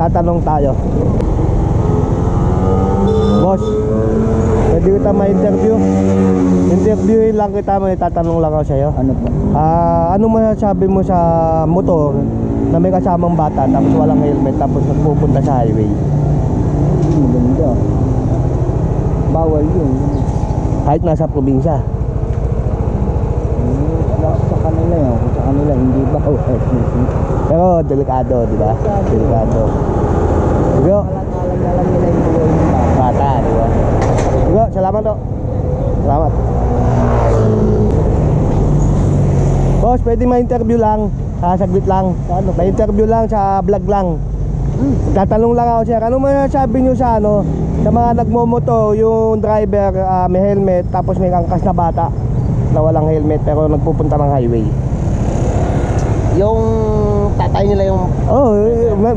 Tatanong tayo. Boss, pwede kita ma-interview? Interviewin lang kita, may tatanong lang ako sa'yo. Ano po? Ah, ano masasabi mo sa motor na may kasamang bata tapos walang helmet tapos nagpupunta sa highway? Maganda. Bawal yun. Kahit nasa probinsya. Kanila yun. Sa kanila hindi bawal. Pero delikado, di ba? Delikado. Sige, Alam nila yung buhay ng bata. di ba? Sige, salamat to. Salamat. Boss, pwede ma-interview lang. Ah, saglit lang. Ma-interview lang sa vlog lang. Hmm. Tatanong lang ako sir, ano masasabi nyo sa ano sa mga nagmomoto, yung driver ah, may helmet tapos may angkas na bata na walang helmet pero nagpupunta ng highway. Yung tatay nila yung Oh,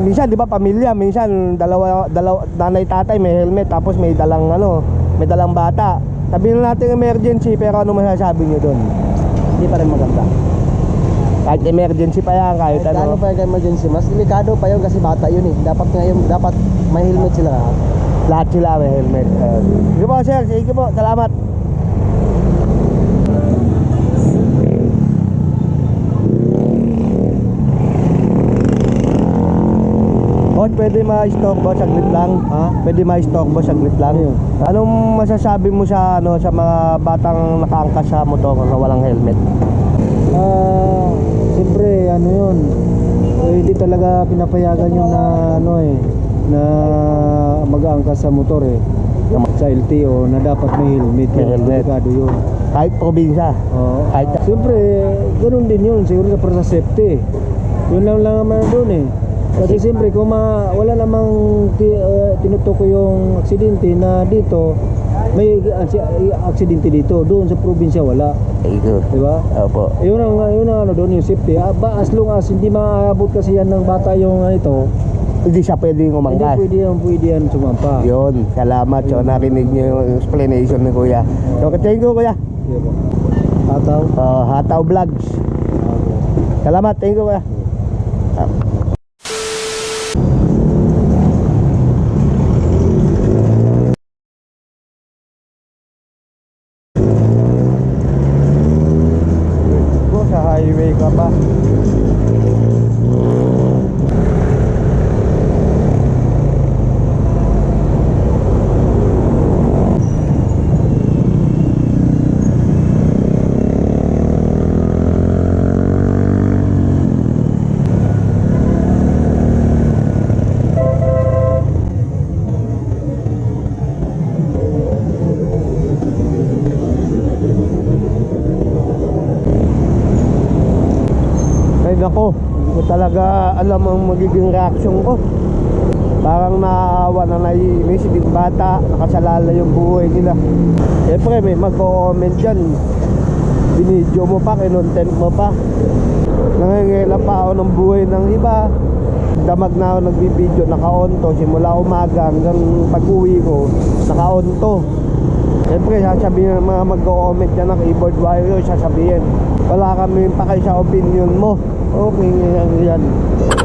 minsan 'di ba pamilya, minsan dalawa dalawa nanay tatay may helmet tapos may dalang ano, may dalang bata. Sabihin na natin emergency pero ano masasabi nyo doon? hindi pa rin maganda. Kahit emergency pa yan, kahit Kahit ano. ano pa yung emergency, mas delikado pa yun kasi bata yun eh. Dapat ngayon, dapat may helmet sila. Lahat sila may helmet. Uh, sige po sir, sige po, salamat. Pwede ma-istorbo saglit lang? Ha? Pwede ma-istorbo saglit lang? Yun? Anong masasabi mo sa ano sa mga batang nakaangkas sa motor na walang helmet? Ah, siyempre ano yun. Eh, hindi talaga pinapayagan yun na ano eh na mag-aangkas sa motor eh sa LTO na dapat may helmet May helmet. Delikado yun. Kahit probinsya. Oo. Kahit Siyempre, ganun din yun. Siguro sa para sa safety. Yun lang lang naman doon eh. Kasi siyempre, kung ma, wala namang ti, uh, tinutukoy yung aksidente na dito, may aksi- aksidente dito. Doon sa probinsya wala. Ito. Di ba? Opo. Yun ang, yun ang ano doon yung safety. Ah, ba, as long as hindi maaabot kasi yan ng bata yung ano ito, Hindi siya pwedeng hindi umangkas. pwede yan, pwede yan sumampa. Yun, salamat. So, narinig niyo yung explanation ni Kuya. So, thank you, Kuya. Tataw. Uh, Hataw Vlogs. Salamat, thank you, Kuya. Highway ka pa. Ay nako, hindi ko talaga alam ang magiging reaction ko. Parang naawa na naiinis, hindi bata, nakasalala yung buhay nila. Siyempre may magko-comment dyan. Binidyo mo pa, kinontent mo pa. Nangingila pa ako ng buhay ng iba. Damag na ako nagbibideo, naka-onto. Simula umaga hanggang pag-uwi ko, naka-onto. Siyempre, sasabihin ng mga mag-comment dyan ng keyboard warrior, sasabihin, wala kami pa kayo sa opinion mo. Okay, yan. yan.